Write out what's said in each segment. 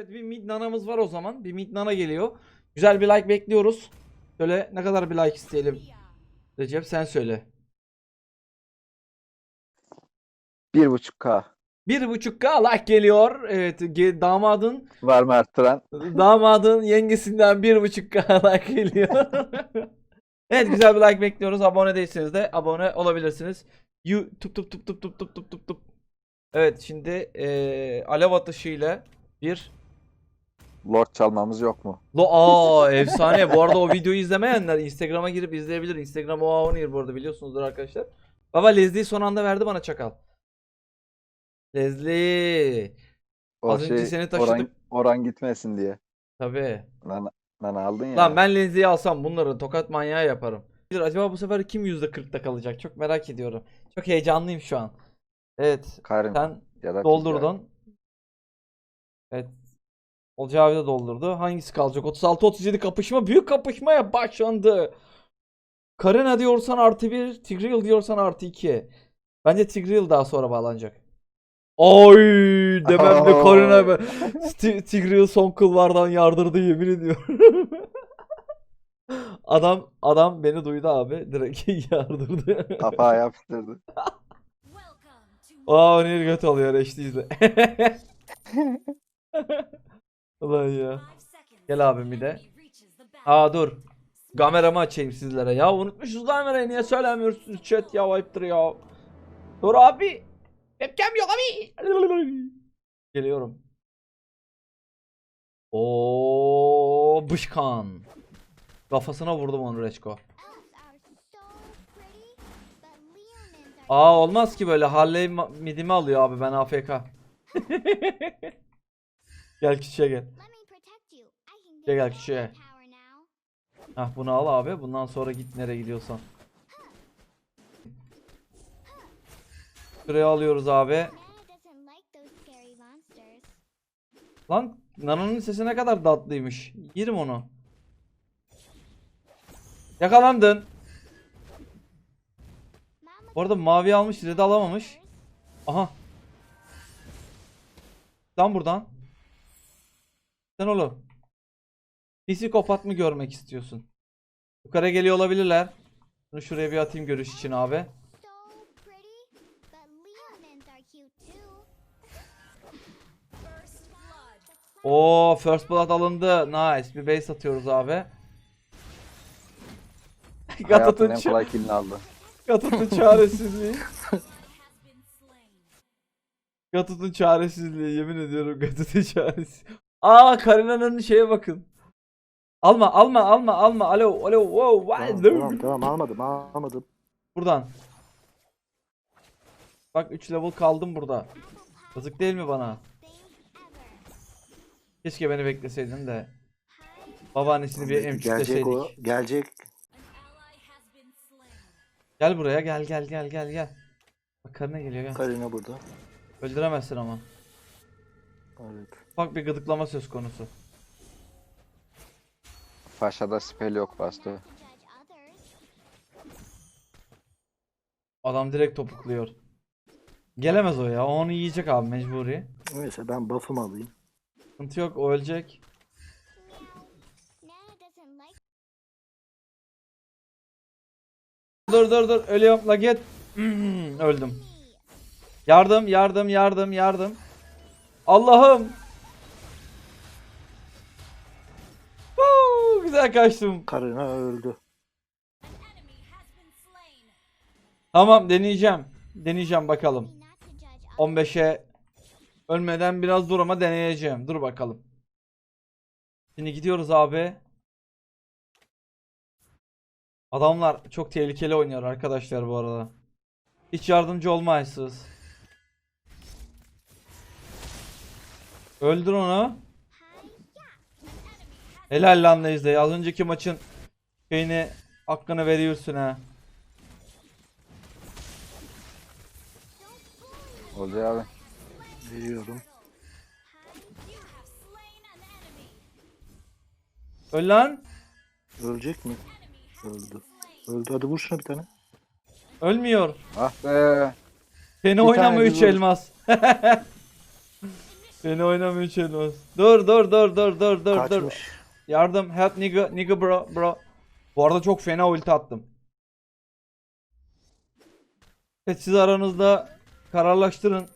Evet bir mid nanamız var o zaman. Bir mid nana geliyor. Güzel bir like bekliyoruz. Şöyle ne kadar bir like isteyelim? Recep sen söyle. 1.5K. 1.5k like geliyor. Evet damadın Var mı arttıran? damadın yengesinden 1.5k like geliyor. evet güzel bir like bekliyoruz. Abone değilseniz de abone olabilirsiniz. You tup tup tup tup tup tup tup tup tup. Evet şimdi eee alev atışıyla bir Lord çalmamız yok mu? Lo aa efsane. Bu arada o videoyu izlemeyenler Instagram'a girip izleyebilir. Instagram o Aonir bu arada biliyorsunuzdur arkadaşlar. Baba Leslie'yi son anda verdi bana çakal. O Leslie. Az önce şey seni taşıdık. oran, oran gitmesin diye. Tabii. Lan, lan aldın ya. Lan ben Leslie'yi alsam bunları tokat manyağı yaparım. Bilir, Acaba bu sefer kim %40'da kalacak? Çok merak ediyorum. Çok heyecanlıyım şu an. Evet. Karim Sen ya da doldurdun. Evet. Olcay abi de doldurdu. Hangisi kalacak? 36-37 kapışma. Büyük kapışmaya başlandı. Karina diyorsan artı 1. Tigreal diyorsan artı 2. Bence Tigreal daha sonra bağlanacak. Oy demem de Karina be. Tigreal son kulvardan yardırdı yemin ediyorum. adam adam beni duydu abi. Direkt yardırdı. Kapağı yapıştırdı. Aa Onir göt alıyor eşli izle. Ulan ya. Gel abim bir de. Aa dur. Kameramı açayım sizlere. Ya unutmuşuz kamerayı niye söylemiyorsunuz chat ya ayıptır ya. Dur abi. Webcam yok abi. Geliyorum. Oo bışkan. Kafasına vurdum onu Reçko. Aa olmaz ki böyle Harley midimi alıyor abi ben AFK. gel küçüğe gel. Gel gel küçüğe. Hah bunu al abi. Bundan sonra git nereye gidiyorsan. Şuraya alıyoruz abi. Lan Nano'nun sesi ne kadar tatlıymış. Yerim onu. Yakalandın. Bu arada mavi almış, red alamamış. Aha. Lan buradan. Sen oğlum. Psikopat mı görmek istiyorsun? Yukarı geliyor olabilirler. Bunu şuraya bir atayım görüş için abi. Oo first blood alındı. Nice. Bir base atıyoruz abi. Hayatın en kolay killini aldı. Gatot'un çaresizliği. Gatot'un çaresizliği. Yemin ediyorum Gatot'un çaresiz. Aa Karina'nın şeye bakın. Alma alma alma alma. Alo alo wow Tamam, wow. tamam, tamam almadım almadım. Buradan. Bak 3 level kaldım burada. Yazık değil mi bana? Keşke beni bekleseydin de. Babaannesini bir Gelecek emçükleseydik. o. Gelecek. Gel buraya gel gel gel gel gel. Bak karına geliyor gel. Karina burada. Öldüremezsin ama. Evet. Ufak bir gıdıklama söz konusu. Paşa'da spell yok bastı. Adam direkt topukluyor. Gelemez o ya. O onu yiyecek abi mecburi. Neyse ben buff'ımı alayım. Sıkıntı yok o ölecek. Dur dur dur ölüyorum la git. Öldüm. Yardım yardım yardım yardım. Allah'ım. Güzel kaçtım. Karina öldü. Tamam deneyeceğim. Deneyeceğim bakalım. 15'e ölmeden biraz dur ama deneyeceğim. Dur bakalım. Şimdi gidiyoruz abi. Adamlar çok tehlikeli oynuyor arkadaşlar bu arada. Hiç yardımcı olmayısınız. Öldür onu. Helal lan Nezde. Az önceki maçın şeyini hakkını veriyorsun ha. Olcay abi. Veriyorum. Öl lan. Ölecek mi? Öldü. Öldü. Hadi vur şuna bir tane. Ölmüyor. Ah be. Seni Bir oynama tane 3 bir vur. elmas. Beni oynamıyor Çelmez. Dur dur dur dur dur dur dur. Kaçmış. Yardım help nigga nigga bro bro. Bu arada çok fena ulti attım. Evet siz aranızda kararlaştırın.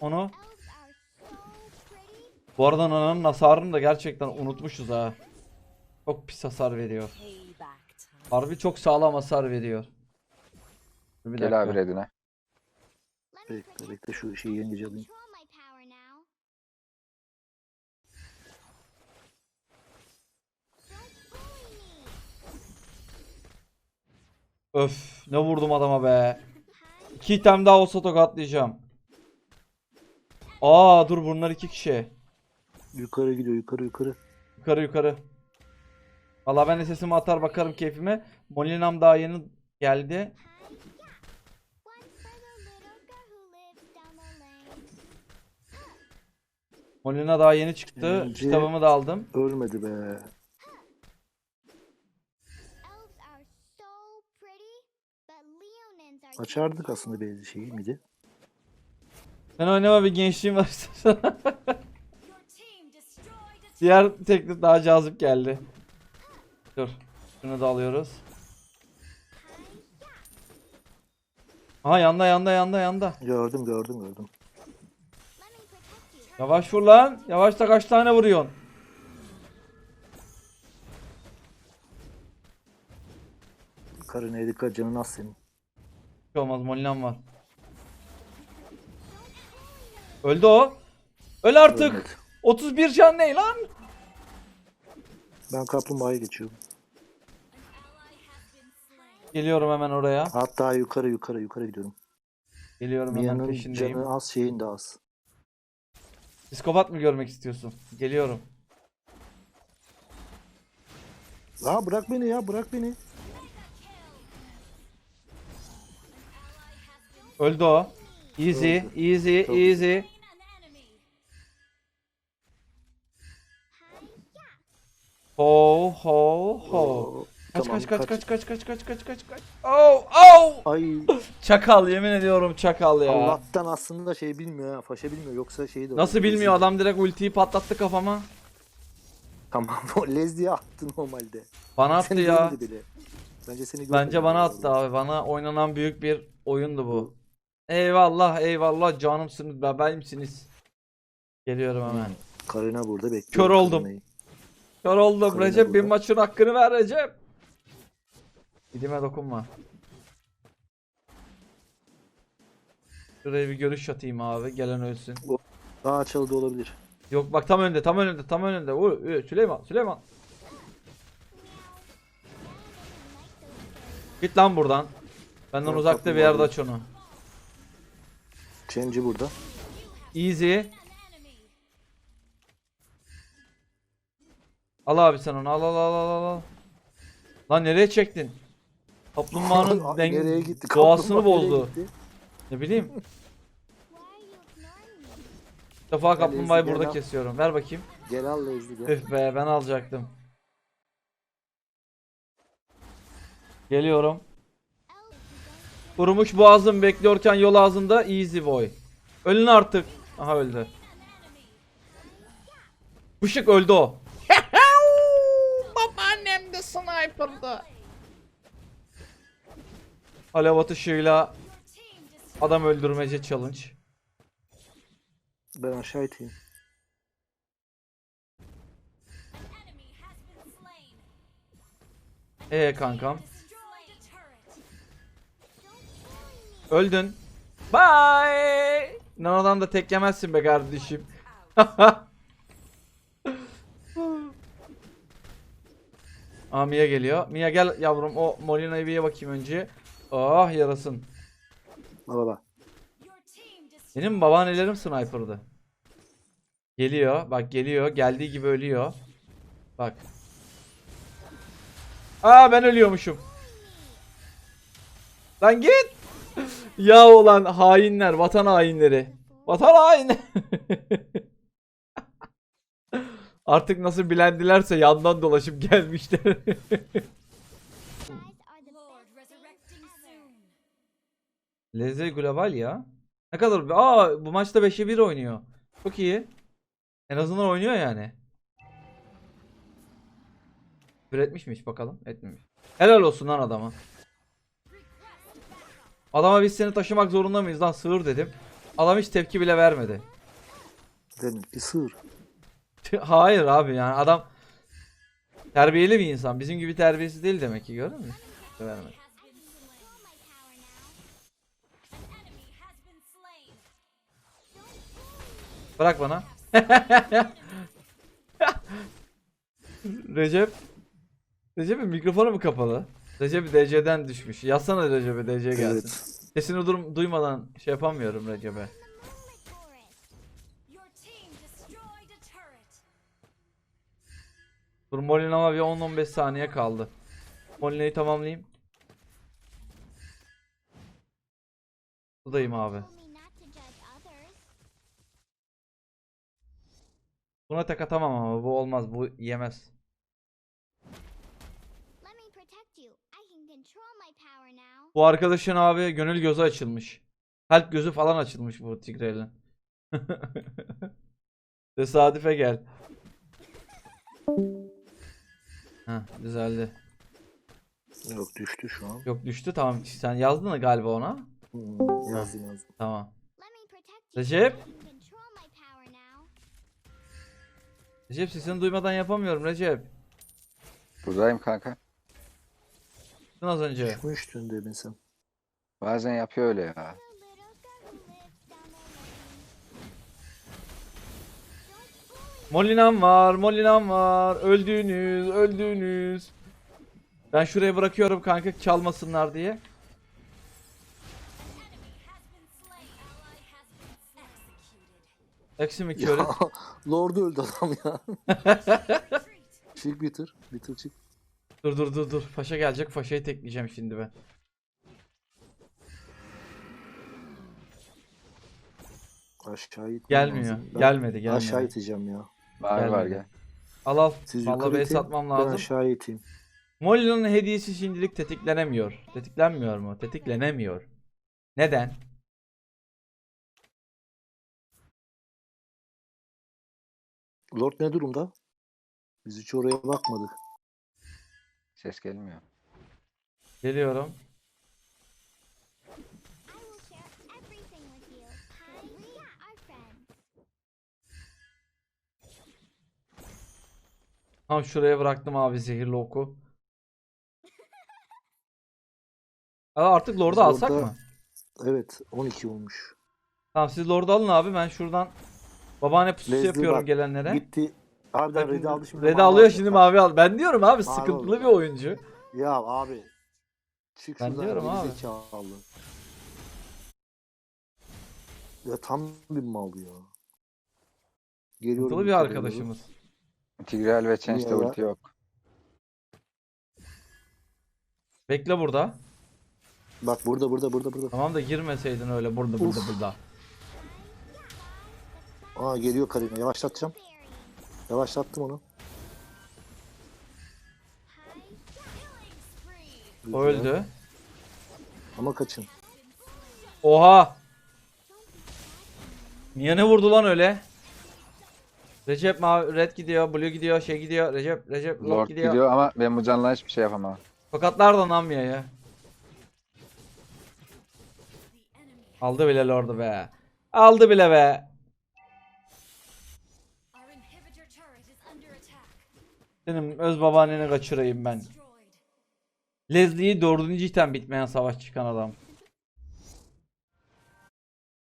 Onu. Bu arada Nana'nın hasarını da gerçekten unutmuşuz ha. Çok pis hasar veriyor. Harbi çok sağlam hasar veriyor. Dur Bir Gel abi redine. Bekle bekle şu şeyi yengeci alayım. Öf ne vurdum adama be. İki item daha olsa tokatlayacağım. Aa dur bunlar iki kişi. Yukarı gidiyor yukarı yukarı. Yukarı yukarı. Valla ben de sesimi atar bakarım keyfime. Molinam daha yeni geldi. Molina daha yeni çıktı. Kitabımı da aldım. Ölmedi be. Açardık aslında belli şeyi midi. Sen oynama bir gençliğim var. Diğer teklif daha cazip geldi. Dur. Şunu da alıyoruz. Aha yanda yanda yanda yanda. Gördüm gördüm gördüm. Yavaş vur lan. Yavaş da kaç tane vuruyorsun? Karına dikkat canın az senin. Şey olmaz Molinam var. Öldü o. Öl artık. Ölmedi. 31 can ne lan? Ben kaplumbağaya geçiyorum. Geliyorum hemen oraya. Hatta yukarı yukarı yukarı gidiyorum. Geliyorum hemen Mia'nın peşindeyim. canı az şeyin de az. Psikopat mı görmek istiyorsun? Geliyorum. Ya bırak beni ya bırak beni. Öldü o. Easy, easy, Çok easy. Ho ho ho. Oo, Kaç tamam, kaç kaç kaç kaç kaç kaç kaç kaç kaç. Oh oh. Ay Çakal yemin ediyorum çakal ya. Allah'tan aslında şey bilmiyor ha. Faşa bilmiyor yoksa şey de Nasıl bilmiyor adam direkt ultiyi patlattı kafama. Tamam o Lez diye attı normalde. Bana attı Seni ya. görmedi bile. Bence seni görmedi. Bence bana attı abi. Bana oynanan büyük bir oyundu bu. Eyvallah eyvallah canımsınız bebeğimsiniz. Geliyorum hemen. Karına burada bekliyor. Kör oldum. Karina'yı. Kör oldum Karina Recep bir burada. maçın hakkını ver Recep. Gidime dokunma. Şuraya bir görüş atayım abi. Gelen ölsün. Daha açıldı olabilir. Yok bak tam önünde tam önünde tam önünde. Vur, Süleyman Süleyman. Git lan buradan. Benden Yok, uzakta bir yerde aç onu. Change'i burada. Easy. Al abi sen onu al al al al al. Lan nereye çektin? Kaplumbağanın Ay, den- nereye gitti? doğasını bozdu. gitti? Ne bileyim. Bir defa kaplumbağayı burada gel al. kesiyorum. Ver bakayım. Gel al Lezli gel. Üf be ben alacaktım. Geliyorum. Kurumuş boğazım bekliyorken yol ağzında easy boy. Ölün artık. Aha öldü. Bışık öldü o. Babaannem de sniper'dı. Alev atışıyla adam öldürmece challenge. Ben aşağı iteyim. Ee kankam. Öldün. Bye. Nana'dan da tek yemezsin be kardeşim. Aa Mia geliyor. Mia gel yavrum o Molina'yı bir bakayım önce. Ah yarasın. Baba. Benim babaannelerim sniper'dı. Geliyor. Bak geliyor. Geldiği gibi ölüyor. Bak. Aa ben ölüyormuşum. Lan git. Ya olan hainler, vatan hainleri. Vatan haini. Artık nasıl bilendilerse yandan dolaşıp gelmişler. Leze global ya. Ne kadar? Aa bu maçta 5'e 1 oynuyor. Çok iyi. En azından oynuyor yani. Üretmiş mi bakalım? Etmemiş. Helal olsun lan adama. Adama biz seni taşımak zorunda mıyız lan sığır dedim. Adam hiç tepki bile vermedi. Demek ki sığır. Hayır abi yani adam terbiyeli bir insan. Bizim gibi terbiyesiz değil demek ki gördün mü? Vermedi. Bırak bana. Recep. Recep'in mikrofonu mu kapalı? Recep DC'den düşmüş. Yazsana Recep'e DC gelsin. Evet. Sesini dur duymadan şey yapamıyorum Recep'e. Dur Molin ama bir 10-15 saniye kaldı. Molin'i tamamlayayım. Buradayım abi. Buna tek atamam ama bu olmaz. Bu yemez. Bu arkadaşın abi gönül gözü açılmış. Kalp gözü falan açılmış bu Tigrel'in. Tesadüfe gel. Heh, düzeldi. Yok düştü şu an. Yok düştü tamam. Sen yazdın mı galiba ona? Hmm, yazdım yazdım. Tamam. Recep. Recep sesini duymadan yapamıyorum Recep. Buradayım kanka. Sen az önce. Düşmüştün demin sen. Bazen yapıyor öyle ya. Molinam var, Molinam var. Öldüğünüz, öldüğünüz. Ben şuraya bırakıyorum kanka çalmasınlar diye. Eksi mi Ya, köre? Lord öldü adam ya. Çık bitir. Bitir çık. Dur dur dur dur. Faşa gelecek. Faşayı tekleyeceğim şimdi ben. Aşağı itmem Gelmiyor. lazım. Ben Gelmedi gelmedi. Aşağı iteceğim ya. Var Gelmedi. gel. Al al. Siz Vallahi satmam Ben lazım. aşağı iteyim. Molly'nin hediyesi şimdilik tetiklenemiyor. Tetiklenmiyor mu? Tetiklenemiyor. Neden? Lord ne durumda? Biz hiç oraya bakmadık. Ses gelmiyor. Geliyorum. Tam şuraya bıraktım abi zehirli oku. Aa, artık Lord'u Biz alsak mı? Evet 12 olmuş. Tamam siz Lord'u alın abi ben şuradan babaanne pususu Leslie yapıyorum bak, gelenlere. Gitti. Harbiden Red'i aldı şimdi. Mavi alıyor şimdi mavi al. Ben diyorum abi Mavi sıkıntılı oldu. bir oyuncu. Ya abi. Çık Ben diyorum abi. gerizekalı. Ya tam bir mal ya. Geliyorum Sıkıntılı bir arkadaşımız. Tigreal ve Change'de ulti yok. Bekle burada. Bak burada burada burada burada. Tamam da girmeseydin öyle burada burada Uf. burada. Aa geliyor Karina. Yavaşlatacağım. Yavaşlattım onu. O öldü. Ama kaçın. Oha! Niye ne vurdu lan öyle? Recep mavi red gidiyor, blue gidiyor, şey gidiyor. Recep, Recep, Lord, Lord gidiyor. gidiyor ama ben bu canla hiçbir şey yapamam. Fakatlar da Namiya ya. Aldı bile Lord'u be. Aldı bile be. Senin öz babaanneni kaçırayım ben. Leslie'yi dördüncü item bitmeyen savaş çıkan adam.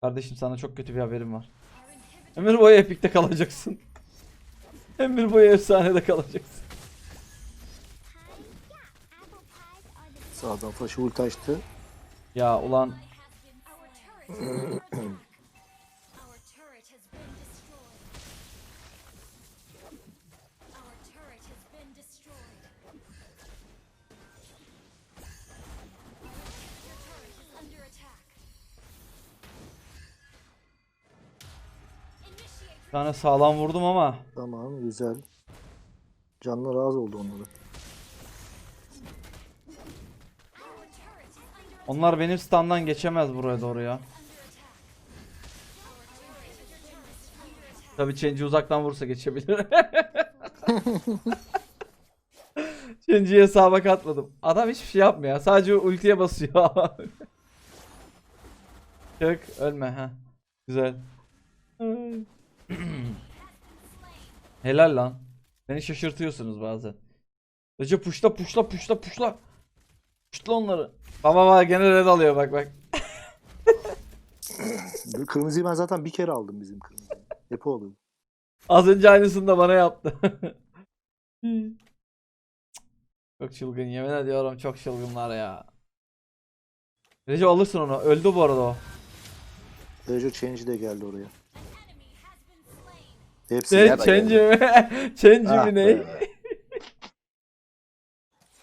Kardeşim sana çok kötü bir haberim var. Ömür boyu epikte kalacaksın. Ömür boyu efsanede kalacaksın. Sağdan faşı ulti açtı. Ya ulan tane sağlam vurdum ama Tamam güzel. Canları az oldu under onlar benim standdan geçemez buraya doğru ya. Tabii Chenji uzaktan vursa geçebilir. Chenji'yi hesaba katmadım. Adam hiçbir şey yapmıyor. ya. Sadece ultiye basıyor. Çık ölme ha. Güzel. Helal lan. Beni şaşırtıyorsunuz bazen. Recep puşla puşla puşla puşla. Puşla onları. Baba baba gene red alıyor bak bak. Kırmızıyı ben zaten bir kere aldım bizim kırmızıyı. Hep o oluyor. Az önce aynısını da bana yaptı. çok çılgın yemin ediyorum çok çılgınlar ya. Recep alırsın onu. Öldü bu arada o. Rejo Change de geldi oraya. Hepsi Ne? ya da Change mi? Change Ah mi ne? be.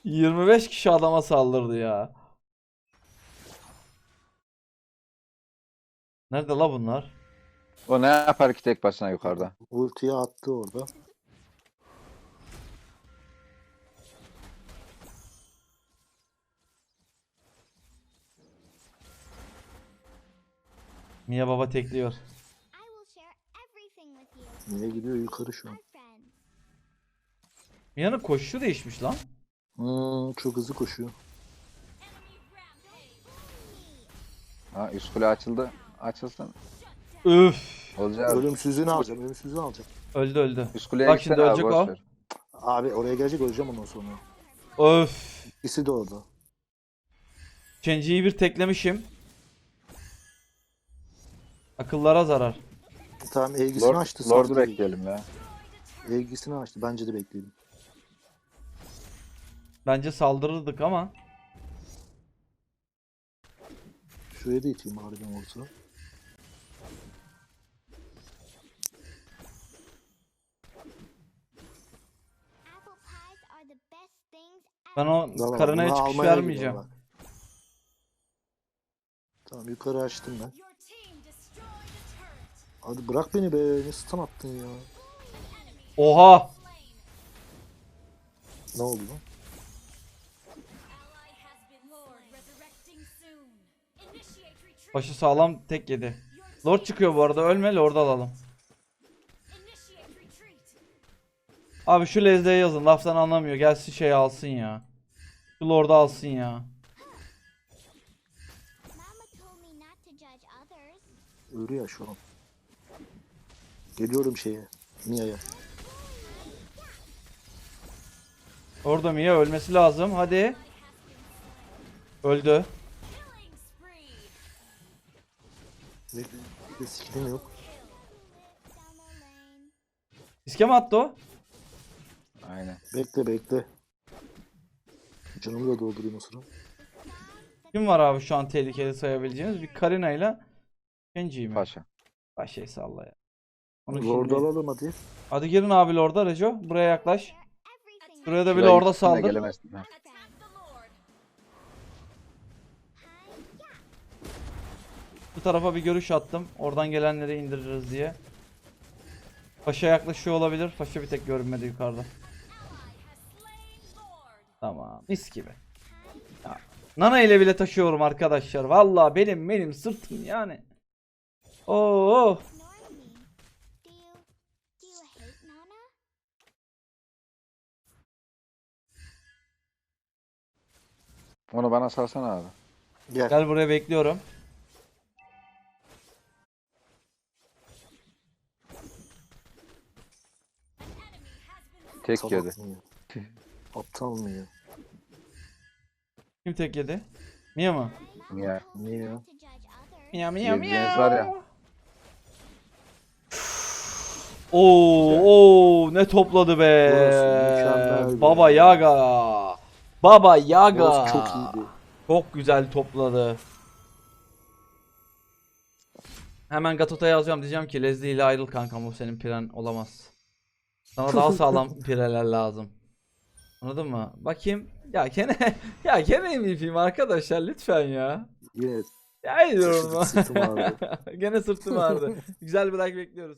25 kişi adama saldırdı ya. Nerede la bunlar? O ne yapar ki tek başına yukarıda? ultiyi attı orada. Mia baba tekliyor. Niye gidiyor yukarı şu an? Mia'nın koşuşu değişmiş lan. Hmm, çok hızlı koşuyor. Ha üst kule açıldı. Açılsın. Üf. Olacak. Ölümsüzlüğünü alacağım, ölümsüzlüğünü alacağım. Öldü öldü. Üst kuleye Bak gitsene şimdi abi, ölecek boş o. ver. Abi oraya gelecek öleceğim ondan sonra. Öf. İkisi de orada. Change'yi bir teklemişim. Akıllara zarar. Tamam ilgisini Lord, açtı. Lord'u bekleyelim ya. İlgisini açtı. Bence de bekleyelim. Bence saldırırdık ama. Şuraya da iteyim olsa. The best things Ben o Tamam, karınaya bunu çıkış almaya vermeyeceğim. Tamam yukarı açtım ben. Hadi bırak beni be. Ne stun attın ya. Oha. Ne oldu lan? Başı sağlam tek yedi. Lord çıkıyor bu arada. Ölme Lord alalım. Abi şu Lezde'ye yazın. Laftan anlamıyor. Gelsin şey alsın ya. Şu Lord'u alsın ya. Mama told me Geliyorum şeye. Mia'ya. Orada Mia ölmesi lazım. Hadi. Öldü. Bir skillim yok. İske mi attı o? Aynen. Bekle bekle. Canımı da doldurayım o sıra. Kim var abi şu an tehlikeli sayabileceğiniz? Bir Karina ile Kenji mi? Paşa. Başlayı salla ya. Onu Lord'u şimdi- alalım hadi. Hadi girin abi Lord'a Rejo. Buraya yaklaş. Buraya da Şuraya gitsin de saldır. gelemezsin. Ha. Lord. Bu tarafa bir görüş attım. Oradan gelenleri indiririz diye. Paşa yaklaşıyor olabilir. Paşa bir tek görünmedi yukarıda. Lord. Tamam. Mis gibi. Ya, Nana ile bile taşıyorum arkadaşlar. Vallahi benim benim sırtım yani. Oo. Onu bana salsana abi. Gel. Gel buraya bekliyorum. Tek Salak yedi. mı ya? Aptal mı ya? Kim tek yedi? Mia mı? Ya. Niye ya? Mia mia Yediğiniz var ya. Oo, oo ne topladı be. Burası mükemmel Baba. Yaga. Baba Yaga. Burası çok iyiydi. Çok güzel topladı. Hemen Gatot'a yazacağım diyeceğim ki Leslie ile ayrıl kankam bu senin piren olamaz. Sana daha sağlam pireler lazım. Anladın mı? Bakayım. Ya gene ya gene MVP'yim arkadaşlar lütfen ya. Yine Ya diyorum. Sırtım ağrıdı. gene sırtım ağrıdı. Güzel bir like bekliyoruz.